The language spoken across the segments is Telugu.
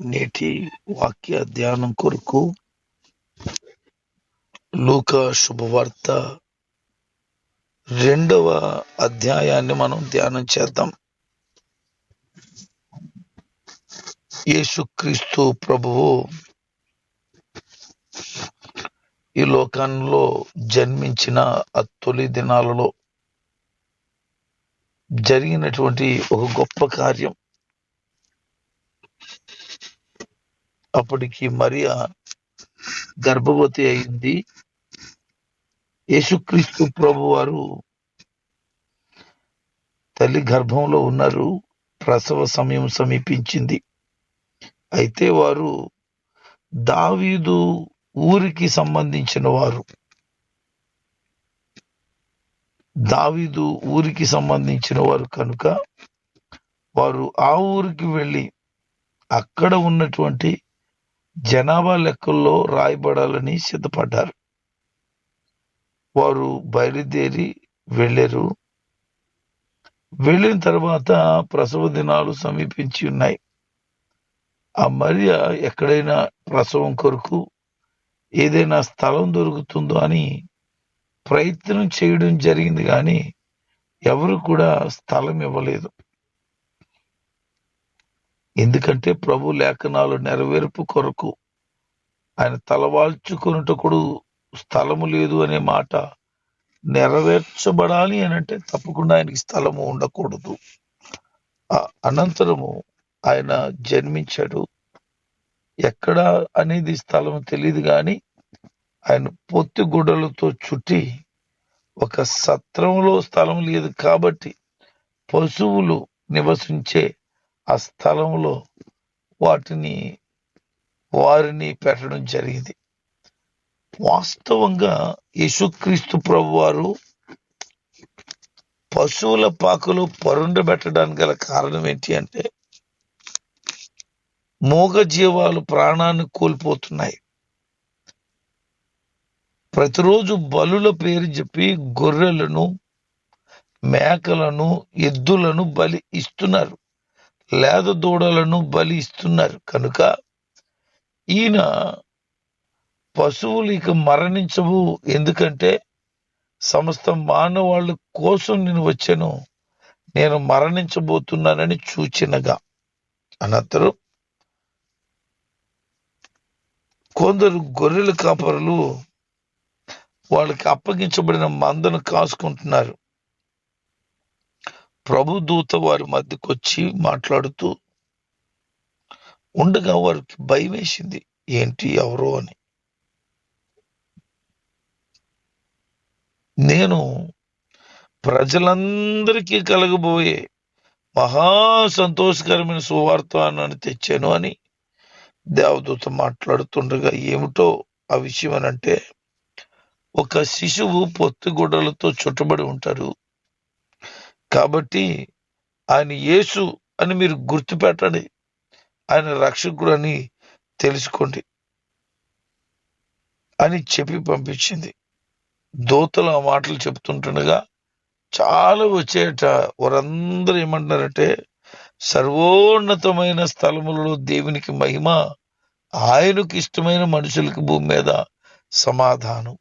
నేటి వాక్య ధ్యానం కొరకు లూకా శుభవార్త రెండవ అధ్యాయాన్ని మనం ధ్యానం చేద్దాం. యేసుక్రీస్తు ప్రభువు ఈ లోకంలో జన్మించిన ఆ తొలి దినాలలో జరిగినటువంటి ఒక గొప్ప కార్యం. అప్పటికి మరియా గర్భవతి అయింది. యేసుక్రీస్తు ప్రభు వారు తల్లి గర్భంలో ఉన్నారు. ప్రసవ సమయం సమీపించింది. అయితే వారు దావీదు ఊరికి సంబంధించిన వారు. దావీదు ఊరికి సంబంధించిన వారు కనుక వారు ఆ ఊరికి వెళ్ళి అక్కడ ఉన్నటువంటి జనాభా లెక్కల్లో రాయబడాలని సిద్ధపడ్డారు. వారు బయలుదేరి వెళ్ళారు. వెళ్ళిన తర్వాత ప్రసవ దినాలు సమీపించి ఉన్నాయి. ఆ మరియ ఎక్కడైనా ప్రసవం కొరకు ఏదైనా స్థలం దొరుకుతుందో అని ప్రయత్నం చేయడం జరిగింది కానీ ఎవరు కూడా స్థలం ఇవ్వలేదు. ఎందుకంటే ప్రభు లేఖనాలు నెరవేర్పు కొరకు ఆయన తలవాల్చుకున్నటప్పుడు స్థలము లేదు అనే మాట నెరవేర్చబడాలి అని అంటే తప్పకుండా ఆయనకి స్థలము ఉండకూడదు. అనంతరము ఆయన జన్మించాడు. ఎక్కడ అనేది స్థలం తెలియదు కానీ ఆయన పొత్తి గుడ్డలతో చుట్టి ఒక సత్రంలో స్థలం లేదు కాబట్టి పశువులు నివసించే ఆ స్థలంలో వాటిని వారిని పెట్టడం జరిగింది. వాస్తవంగా యేసుక్రీస్తు ప్రభు వారు పశువుల పాకలు పరుండబెట్టడానికి గల కారణం ఏంటి అంటే మూగ జీవాలు ప్రాణాన్ని కోల్పోతున్నాయి. ప్రతిరోజు బలుల పేరు చెప్పి గొర్రెలను మేకలను ఎద్దులను బలి ఇస్తున్నారు. లేద దూడలను బలి ఇస్తున్నారు కనుక ఈయన పశువులు ఇక మరణించవు. ఎందుకంటే సమస్త మానవాళ్ళ కోసం నేను వచ్చాను. నేను మరణించబోతున్నానని సూచనగా అనంతరం. కొందరు గొర్రెల కాపరులు వాళ్ళకి అప్పగించబడిన మందను కాసుకుంటున్నారు. ప్రభు దూత వారి మధ్యకు వచ్చి మాట్లాడుతూ ఉండగా వారికి భయం వేసింది ఏంటి ఎవరో అని? నేను ప్రజలందరికీ కలగబోయే మహా సంతోషకరమైన సువార్తనాన్ని తెచ్చాను అని దేవదూత మాట్లాడుతుండగా ఏమిటో ఆ విషయం అని అంటే ఒక శిశువు పొత్తిగుడ్డలతో చుట్టబడి ఉంటారు. కాబట్టి ఆయన యేసు అని మీరు గుర్తుపెట్టండి. ఆయన రక్షకుడు అని తెలుసుకోండి. అని చెప్పి పంపించింది. దోతలు ఆ మాటలు చెప్తుంటుండగా చాలా వచ్చేట వారందరూ ఏమంటున్నారంటే సర్వోన్నతమైన స్థలములలో దేవునికి మహిమ ఆయనకు ఇష్టమైన మనుషులకు భూమి మీద సమాధానం.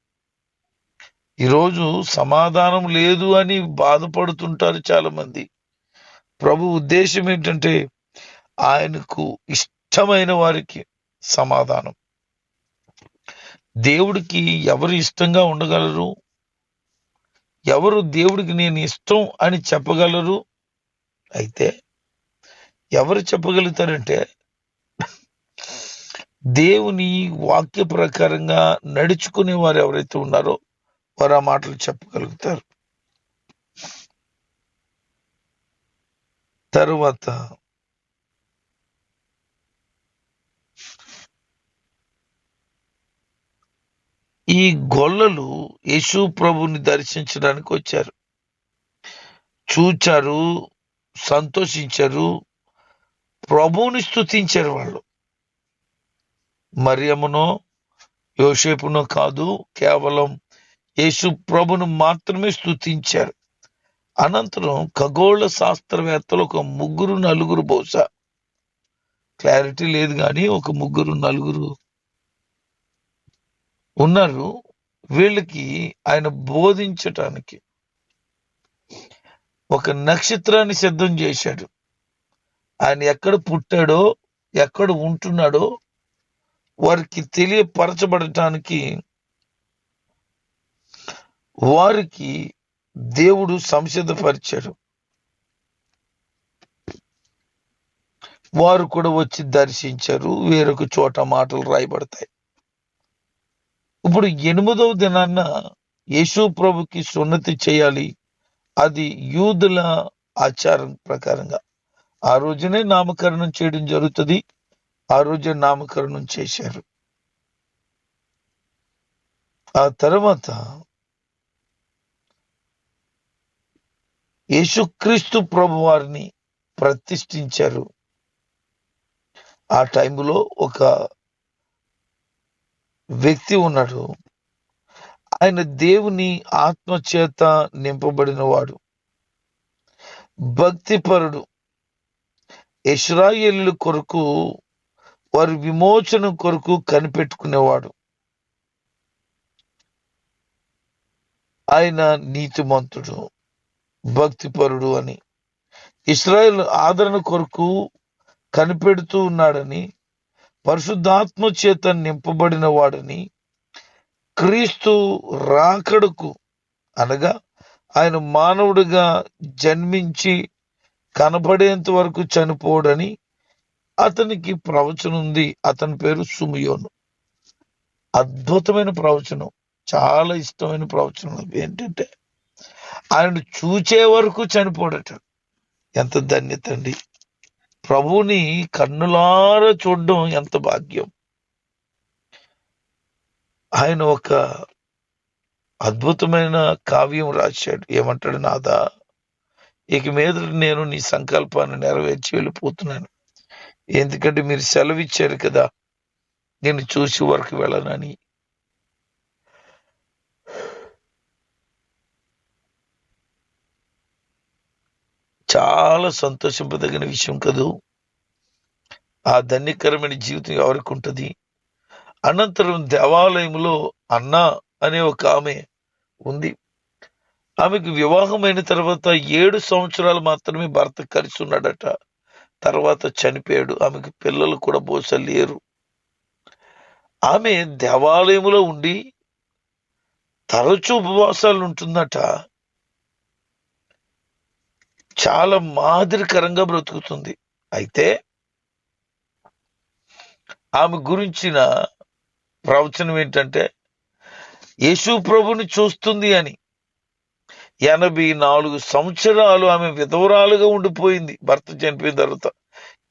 ఈరోజు సమాధానం లేదు అని బాధపడుతుంటారు చాలామంది. ప్రభు ఉద్దేశం ఏంటంటే ఆయనకు ఇష్టమైన వారికి సమాధానం. దేవుడికి ఎవరు ఇష్టంగా ఉండగలరు? ఎవరు దేవుడికి నేను ఇష్టం అని చెప్పగలరు? అయితే ఎవరు చెప్పగలుగుతారంటే దేవుని వాక్య ప్రకారంగా నడుచుకునే వారు ఎవరైతే ఉన్నారో వారు ఆ మాటలు చెప్పగలుగుతారు. తరువాత ఈ గొల్లలు యేసు ప్రభుని దర్శించడానికి వచ్చారు. చూచారు సంతోషించారు ప్రభువుని స్తుతించారు వాళ్ళు. మరియమునో యోసేపునో కాదు కేవలం యేసు ప్రభును మాత్రమే స్తుతించారు. అనంతరం ఖగోళ శాస్త్రవేత్తలు ఒక ముగ్గురు నలుగురు బహుశా. క్లారిటీ లేదు కానీ ఒక ముగ్గురు నలుగురు ఉన్నారు. వీళ్ళకి ఆయన బోధించటానికి ఒక నక్షత్రాన్ని సిద్ధం చేశాడు. ఆయన ఎక్కడ పుట్టాడో ఎక్కడ ఉంటున్నాడో వారికి తెలియపరచబడటానికి వారికి దేవుడు సంసిద్ధపరిచాడు. వారు కూడా వచ్చి దర్శించారు. వేరొక చోట మాటలు రాయబడతాయి. ఇప్పుడు ఎనిమిదవ దినాన్న యేసు ప్రభుకి సున్నతి చేయాలి. అది యూదుల ఆచారం ప్రకారంగా. ఆ రోజునే నామకరణం చేయడం జరుగుతుంది. ఆ రోజే నామకరణం చేశారు. ఆ తర్వాత యేసుక్రీస్తు ప్రభు వారిని ప్రతిష్ఠించారు. ఆ టైంలో ఒక వ్యక్తి ఉన్నాడు. ఆయన దేవుని ఆత్మ చేత నింపబడిన వాడు భక్తిపరుడు. ఇస్రాయేలు కొరకు వారి విమోచన కొరకు కనిపెట్టుకునేవాడు. ఆయన నీతిమంతుడు. భక్తిపరుడు అని. ఇస్రాయల్ ఆదరణ కొరకు కనిపెడుతూ ఉన్నాడని పరిశుద్ధాత్మ చేత నింపబడిన వాడని క్రీస్తు రాకడకు అనగా ఆయన మానవుడిగా జన్మించి కనబడేంత వరకు చనిపోడని అతనికి ప్రవచనం ఉంది. అతని పేరు సుమియోను. అద్భుతమైన ప్రవచనం. చాలా ఇష్టమైన ప్రవచనం ఏంటంటే ఆయన చూచే వరకు చనిపోడట. ఎంత ధన్యత అండి. ప్రభువుని కన్నులారా చూడడం ఎంత భాగ్యం. ఆయన ఒక అద్భుతమైన కావ్యం రాశాడు. ఏమంటాడు నాదా? ఇక మీద నేను నీ సంకల్పాన్ని నెరవేర్చి వెళ్ళిపోతున్నాను. ఎందుకంటే మీరు సెలవిచ్చారు కదా నేను చూసి వరకు వెళ్ళనని. చాలా సంతోషింపదగిన విషయం కదూ. ఆ ధన్యకరమైన జీవితం ఎవరికి ఉంటుంది అనంతరం దేవాలయంలో అన్న అనే ఒక ఆమె ఉంది. ఆమెకు వివాహమైన తర్వాత ఏడు సంవత్సరాలు మాత్రమే భర్త కలిసి ఉన్నాడట తర్వాత చనిపోయాడు. ఆమెకు పిల్లలు కూడా బహుశా లేరు ఆమె దేవాలయంలో ఉండి తరచూ ఉపవాసాలు ఉంటుందట చాలా మాదిరికరంగా బ్రతుకుతుంది. అయితే ఆమె గురించిన ప్రవచనం ఏంటంటే యేసు ప్రభుని చూస్తుంది అని ఎనభై నాలుగు సంవత్సరాలు ఆమె విధవరాలుగా ఉండిపోయింది. భర్త చనిపోయిన తర్వాత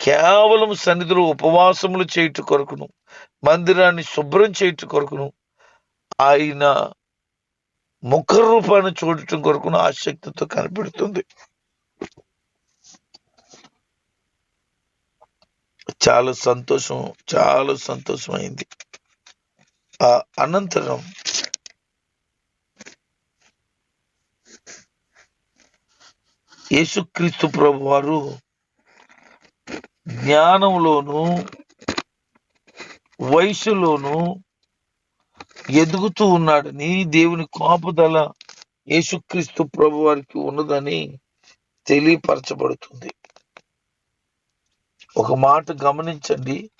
కేవలం సన్నిధిలో ఉపవాసములు చేయుట కొరకును మందిరాన్ని శుభ్రం చేయుట కొరకును ఆయన ముఖ రూపాన్ని చూడటం కొరకును ఆసక్తితో కనిపెడుతుంది. చాలా సంతోషం చాలా సంతోషమైంది. ఆ అనంతరం యేసుక్రీస్తు ప్రభు వారు జ్ఞానంలోను వయసులోను ఎదుగుతూ ఉన్నాడని దేవుని కోపదల యేసుక్రీస్తు ప్రభు వారికి ఉన్నదని తెలియపరచబడుతుంది. ఒక మాట గమనించండి.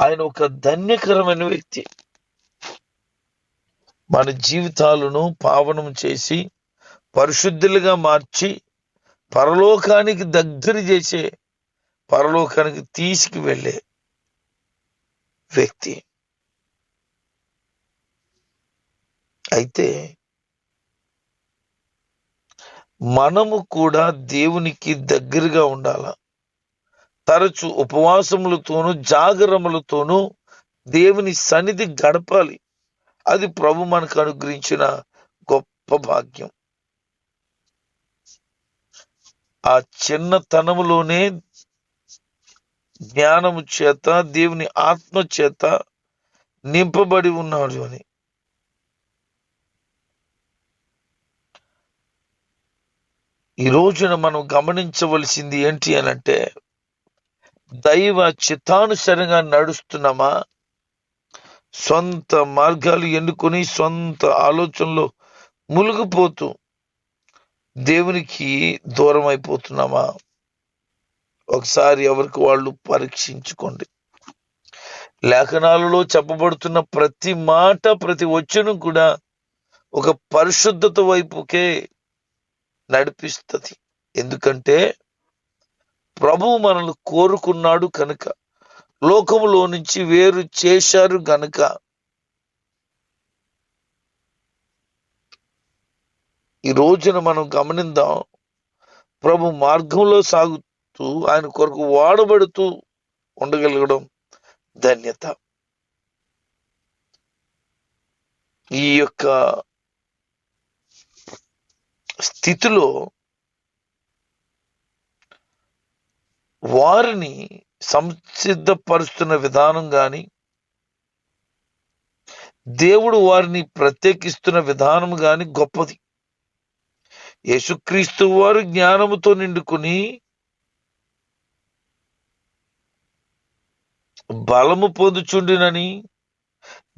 ఆయన ఒక ధన్యకరమైన వ్యక్తి. మన జీవితాలను పావనం చేసి పరిశుద్ధులుగా మార్చి పరలోకానికి దగ్గర చేసే పరలోకానికి తీసుకు వెళ్ళే వ్యక్తి. అయితే మనము కూడా దేవునికి దగ్గరగా ఉండాల? తరచు ఉపవాసములతోనూ జాగరములతోనూ దేవుని సన్నిధి గడపాలి. అది ప్రభు మనకు అనుగ్రహించిన గొప్ప భాగ్యం. ఆ చిన్నతనములోనే జ్ఞానము చేత దేవుని ఆత్మ చేత నింపబడి ఉన్నాడు అని. ఈ రోజున మనం గమనించవలసింది ఏంటి అని అంటే దైవ చిత్తానుసరంగా నడుస్తున్నామా? సొంత మార్గాలు ఎన్నుకొని సొంత ఆలోచనలో మునిగిపోతూ దేవునికి దూరం అయిపోతున్నామా? ఒకసారి ఎవరికి వాళ్ళు పరీక్షించుకోండి. లేఖనాలలో చెప్పబడుతున్న ప్రతి మాట ప్రతి వచనం కూడా ఒక పరిశుద్ధత వైపుకే నడిపిస్తుంది. ఎందుకంటే ప్రభువు మనల్ని కోరుకున్నాడు కనుక లోకములో నుంచి వేరు చేశారు గనుక. ఈ రోజున మనం గమనిద్దాం ప్రభు మార్గంలో సాగుతూ ఆయన కొరకు వాడబడుతూ ఉండగలగడం ధన్యత. ఈ యొక్క స్థితిలో వారిని సంసిద్ధపరుస్తున్న విధానం గాని దేవుడు వారిని ప్రత్యేకిస్తున్న విధానం గాని గొప్పది. యేసుక్రీస్తు వారు జ్ఞానముతో నిండుకుని బలము పొందుచుండినని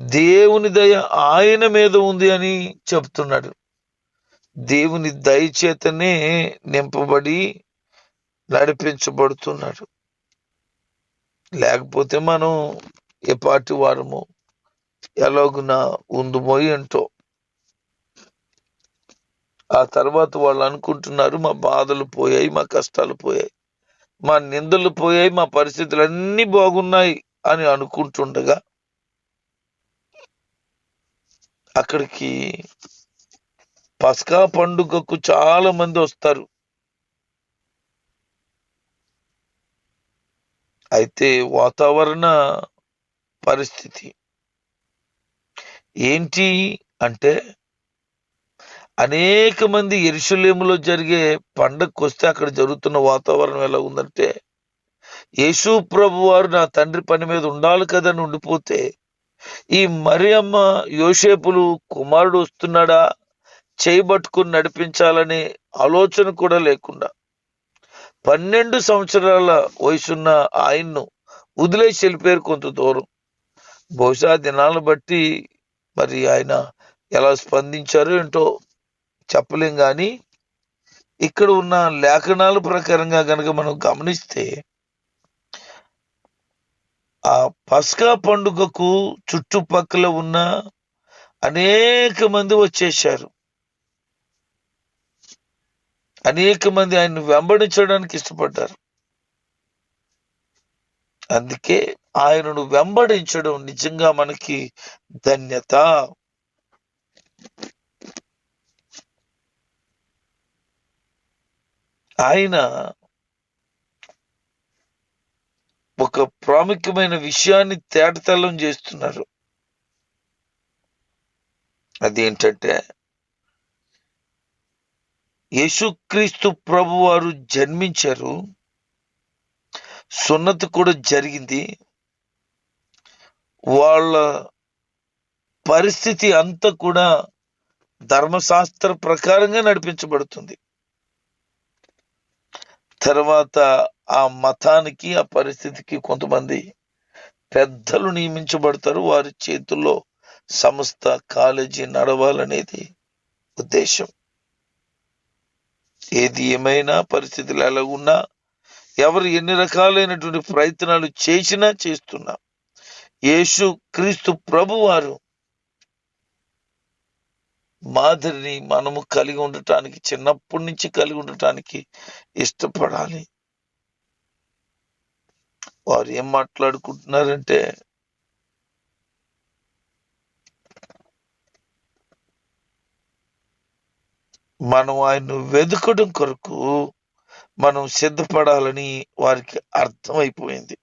దేవుని దయ ఆయన మీద ఉంది అని చెప్తున్నాడు. దేవుని దయ చేతనే నింపబడి నడిపించబడుతున్నాడు. లేకపోతే మనం ఎపాటి వారము ఎలాగున ఉందుమో ఏంటో. ఆ తర్వాత వాళ్ళు అనుకుంటున్నారు మా బాధలు పోయాయి మా కష్టాలు పోయాయి మా నిందలు పోయాయి మా పరిస్థితులు అన్ని బాగున్నాయి అని అనుకుంటుండగా అక్కడికి పస్కా పండుగకు చాలా మంది వస్తారు. అయితే వాతావరణ పరిస్థితి ఏంటి అంటే అనేక మంది ఎరుషులేములో జరిగే పండగకు వస్తే అక్కడ జరుగుతున్న వాతావరణం ఎలా ఉందంటే యేసు ప్రభు వారు నా తండ్రి పని మీద ఉండాలి కదని ఉండిపోతే ఈ మరియమ్మ యోసేపులు కుమారుడు వస్తున్నాడా? చేయబట్టుకుని నడిపించాలని ఆలోచన కూడా లేకుండా పన్నెండు సంవత్సరాల వయసున్న ఆయన్ను వదిలేసి వెళ్ళిపోయారు కొంత దూరం. బహుశా దినాలను బట్టి మరి ఆయన ఎలా స్పందించారో ఏంటో చెప్పలేం కానీ ఇక్కడ ఉన్న లేఖనాల ప్రకారంగా కనుక మనం గమనిస్తే ఆ పస్కా పండుగకు చుట్టుపక్కల ఉన్న అనేక మంది వచ్చేసారు అనేక మంది ఆయన్ని వెంబడించడానికి ఇష్టపడ్డారు. అందుకే ఆయనను వెంబడించడం నిజంగా మనకి ధన్యత. ఆయన ఒక ప్రాముఖ్యమైన విషయాన్ని తేటతెల్లం చేస్తున్నారు. అదేంటంటే యేసుక్రీస్తు ప్రభు వారు జన్మించారు. సున్నతి కూడా జరిగింది. వాళ్ళ పరిస్థితి అంతా కూడా ధర్మశాస్త్ర ప్రకారంగా నడిపించబడుతుంది. తర్వాత ఆ మతానికి ఆ పరిస్థితికి కొంతమంది పెద్దలు నియమించబడతారు. వారి చేతుల్లో సంస్థ కాలేజీ నడవాలనేది ఉద్దేశం. ఏది ఏమైనా పరిస్థితులు ఎలా ఉన్నా ఎవరు ఎన్ని రకాలైనటువంటి ప్రయత్నాలు చేసినా చేస్తున్నా. యేసు క్రీస్తు ప్రభువారు మాదిరిని మనము కలిగి ఉండటానికి చిన్నప్పటి నుంచి కలిగి ఉండటానికి ఇష్టపడాలి. వారు ఏం మాట్లాడుకుంటున్నారంటే మనం ఆయన్ను వెతుకడం కొరకు మనం సిద్ధపడాలని వారికి అర్థమైపోయింది.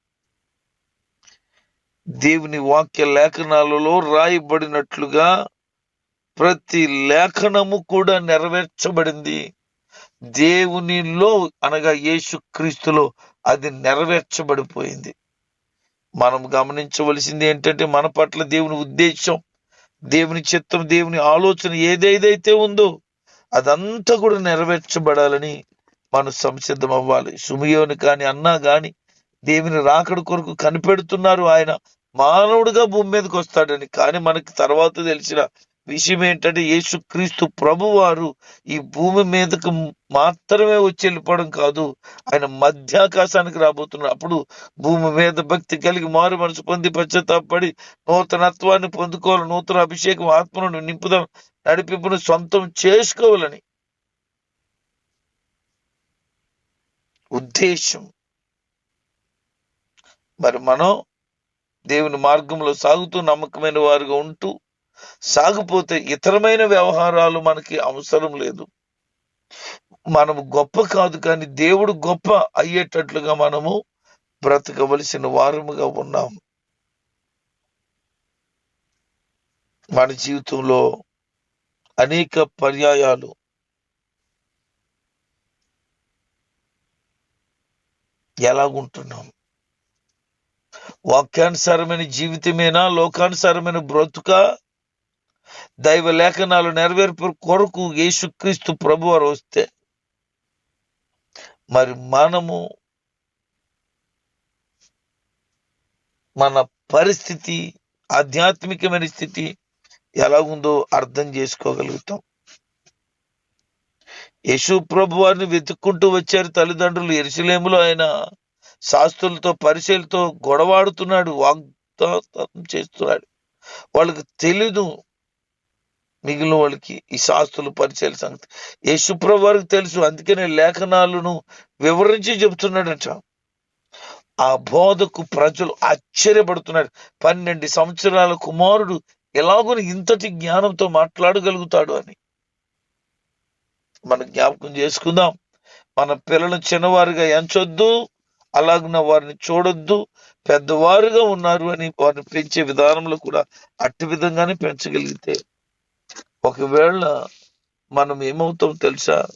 దేవుని వాక్య లేఖనాలలో రాయబడినట్లుగా ప్రతి లేఖనము కూడా నెరవేర్చబడింది. దేవునిలో అనగా యేసు క్రీస్తులో అది నెరవేర్చబడిపోయింది. మనం గమనించవలసింది ఏంటంటే మన పట్ల దేవుని ఉద్దేశం దేవుని చిత్తం దేవుని ఆలోచన ఏదేదైతే ఉందో అదంతా కూడా నెరవేర్చబడాలని మనం సంసిద్ధం అవ్వాలి. సుమియోని కాని అన్నా కానీ దేవుని రాకడ కొరకు కనిపెడుతున్నారు ఆయన. మానవుడిగా భూమి మీదకి వస్తాడని. కానీ మనకి తర్వాత తెలిసిన విషయం ఏంటంటే యేసుక్రీస్తు ప్రభు వారు ఈ భూమి మీదకు మాత్రమే వచ్చి వెళ్ళిపోవడం కాదు ఆయన మధ్యాకాశానికి రాబోతున్నారు. అప్పుడు భూమి మీద భక్తి కలిగి మారు మనసు పొంది పశ్చాత్తాపడి నూతనత్వాన్ని పొందుకోవాలి నూతన అభిషేకం ఆత్మను నింపుదాం నడిపింపును సొంతం చేసుకోవాలని ఉద్దేశం. మరి మనం దేవుని మార్గంలో సాగుతూ నమ్మకమైన వారుగా ఉంటూ సాగిపోతే ఇతరమైన వ్యవహారాలు మనకి అవసరం లేదు. మనము గొప్ప కాదు కానీ దేవుడు గొప్ప అయ్యేటట్లుగా మనము బ్రతకవలసిన వారముగా ఉన్నాము. మన జీవితంలో అనేక పర్యాయాలు. ఎలాగుంటున్నాం? వాక్యానుసారమైన జీవితమేనా? లోకానుసారమైన బ్రతుక? దైవ లేఖనాలు నెరవేర్పు కొరకు యేసుక్రీస్తు ప్రభు వారు వస్తే మరి మనము మన పరిస్థితి ఆధ్యాత్మికమైన స్థితి ఎలా ఉందో అర్థం చేసుకోగలుగుతాం. యేసు ప్రభు వారిని వెతుక్కుంటూ వచ్చారు తల్లిదండ్రులు. ఎరుసలేములో ఆయన శాస్త్రులతో పరిచయలతో గొడవాడుతున్నాడు వాగ్దాతం చేస్తున్నాడు. వాళ్ళకి తెలీదు మిగిలిన వాళ్ళకి ఈ శాస్త్రులు పరిచయాల సంగతి. యేసుప్రభు వారికి తెలుసు అందుకనే లేఖనాలను వివరించి చెబుతున్నాడంట. ఆ బోధకు ప్రజలు ఆశ్చర్యపడుతున్నారు పన్నెండు సంవత్సరాల కుమారుడు ఎలాగో ఇంతటి జ్ఞానంతో మాట్లాడగలుగుతాడు అని మనం జ్ఞాపకం చేసుకుందాం. మన పిల్లలు చిన్నవారుగా ఎంచొద్దు అలాగున్న వారిని చూడొద్దు పెద్దవారుగా ఉన్నారు అని వారిని పెంచే విధానంలో కూడా అట్టి విధంగానే పెంచగలిగితే ఒకవేళ మనం ఏమవుతాం తెలుసా?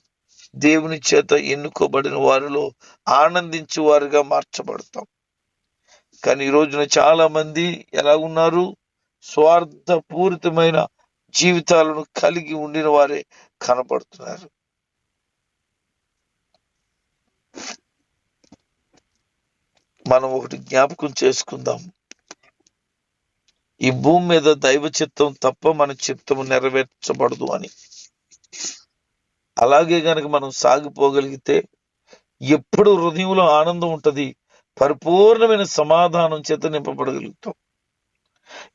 దేవుని చేత ఎన్నుకోబడిన వారిలో ఆనందించే వారుగా మార్చబడతాం. కానీ ఈ రోజున చాలా మంది ఎలా ఉన్నారు స్వార్థపూరితమైన జీవితాలను కలిగి ఉండిన వారే కనపడుతున్నారు. మనం ఒకటి జ్ఞాపకం చేసుకుందాం. ఈ భూమి మీద దైవ చిత్తం తప్ప మన చిత్తం నెరవేర్చబడదు అని. అలాగే గనక మనం సాగిపోగలిగితే ఎప్పుడు హృదయంలో ఆనందం ఉంటుంది పరిపూర్ణమైన సమాధానం చేత నింపబడగలుగుతాం.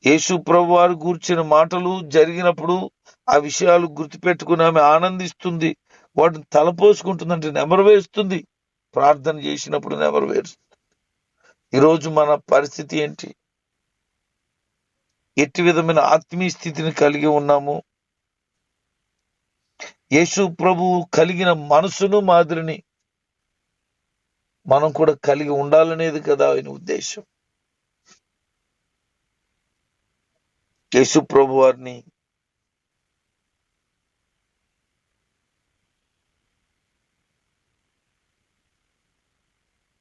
యేసు ప్రభు వారు గూర్చిన మాటలు జరిగినప్పుడు ఆ విషయాలు గుర్తుపెట్టుకుని ఆమె ఆనందిస్తుంది. వాటిని తలపోసుకుంటుందంటే నెమరు వేస్తుంది ప్రార్థన చేసినప్పుడు నెమరు వేస్తుంది ఈరోజు మన పరిస్థితి ఏంటి? ఎట్టి విధమైన ఆత్మీయ స్థితిని కలిగి ఉన్నాము? యేసు ప్రభు కలిగిన మనసును మాదిరిని మనం కూడా కలిగి ఉండాలనేది కదా ఆయన ఉద్దేశం. యేసు ప్రభు వారిని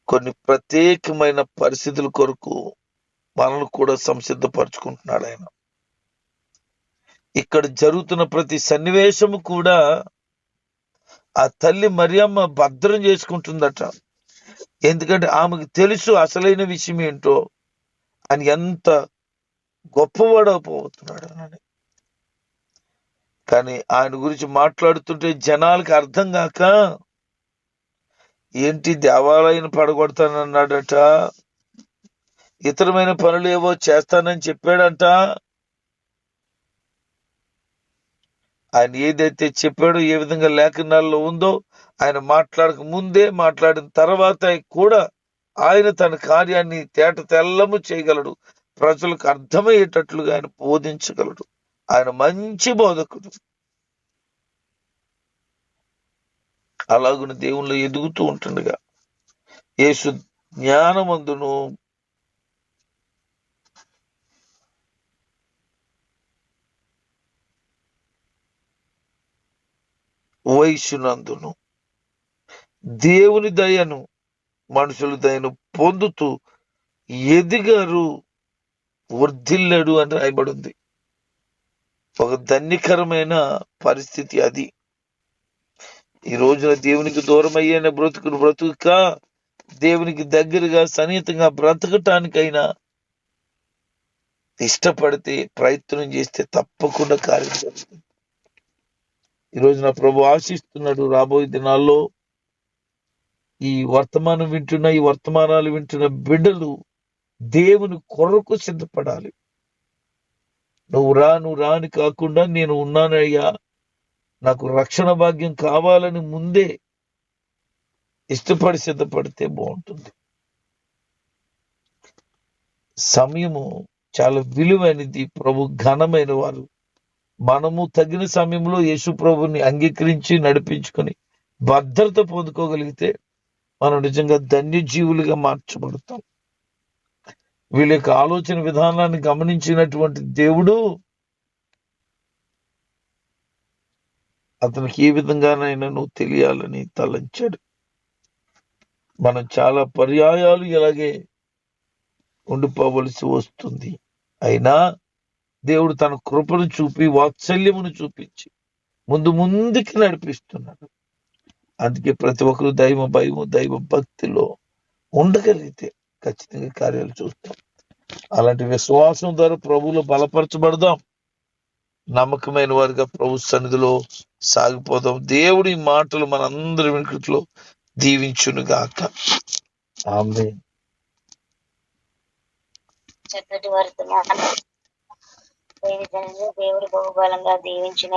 కొన్ని ప్రత్యేకమైన పరిస్థితుల కొరకు మనల్ని కూడా సంసిద్ధపరచుకుంటున్నాడు ఆయన. ఇక్కడ జరుగుతున్న ప్రతి సన్నివేశము కూడా ఆ తల్లి మరియమ్మ భద్రం చేసుకుంటుందట. ఎందుకంటే ఆమెకు తెలుసు అసలైన విషయం ఏంటో అని ఎంత గొప్పవాడపోతున్నాడు అని కానీ ఆయన గురించి మాట్లాడుతుంటే జనాలకి అర్థం కాక ఏంటి దేవాలయం పడగొడతానన్నాడట? ఇతరమైన పనులు ఏవో చేస్తానని చెప్పాడంట. ఆయన ఏదైతే చెప్పాడో ఏ విధంగా లేఖనాల్లో ఉందో ఆయన మాట్లాడక ముందే మాట్లాడిన తర్వాత కూడా ఆయన తన కార్యాన్ని తేట తెల్లము చేయగలడు. ప్రజలకు అర్థమయ్యేటట్లుగా ఆయన బోధించగలడు. ఆయన మంచి బోధకుడు. అలాగున దేవుళ్ళు ఎదుగుతూ ఉంటుండగా యేసు జ్ఞానమందును వయసునందును దేవుని దయను మనుషుల దయను పొందుతూ ఎదిగారు వృద్ధిల్లడు అని రాయబడింది. ఒక ధన్యకరమైన పరిస్థితి అది. ఈ రోజున దేవునికి దూరం అయ్యే బ్రతుకును బ్రతుక దేవునికి దగ్గరగా సన్నిహితంగా బ్రతకటానికైనా ఇష్టపడితే ప్రయత్నం చేస్తే తప్పకుండా కార్యం జరుగుతుంది. ఈరోజు నా ప్రభు ఆశిస్తున్నాడు రాబోయే దినాల్లో ఈ వర్తమానం వింటున్న ఈ వర్తమానాలు వింటున్న బిడ్డలు దేవుని కొరకు సిద్ధపడాలి. నువ్వు రా నువ్వు రా అని కాకుండా నేను ఉన్నానయ్యా. నాకు రక్షణ భాగ్యం కావాలని ముందే ఇష్టపడి సిద్ధపడితే బాగుంటుంది. సమయము చాలా విలువైనది. ప్రభు ఘనమైన వారు. మనము తగిన సమయంలో యేసు ప్రభుని అంగీకరించి నడిపించుకొని భద్రత పొందుకోగలిగితే మనం నిజంగా ధన్యజీవులుగా మార్చబడతాం. వీళ్ళ యొక్క ఆలోచన విధానాన్ని గమనించినటువంటి దేవుడు అతనికి ఏ విధంగానైనా నువ్వు తెలియాలని తలంచాడు. మనం చాలా పర్యాయాలు ఇలాగే ఉండిపోవలసి వస్తుంది. అయినా దేవుడు తన కృపను చూపి వాత్సల్యమును చూపించి ముందు ముందుకి నడిపిస్తున్నాడు. అందుకే ప్రతి ఒక్కరు దైవ భయము దైవ భక్తిలో ఉండగలిగితే ఖచ్చితంగా కార్యాలు చూస్తాం. అలాంటి విశ్వాసం ద్వారా ప్రభువులో బలపరచబడదాం. నమ్మకమైన వారిగా ప్రభు సన్నిధిలో సాగిపోదాం. దేవుడి మాటలు మనందరి వెనుకట్లో దీవించును గాక ఆమె చక్కటి దేవుడు బహుబలంగా దీవించిన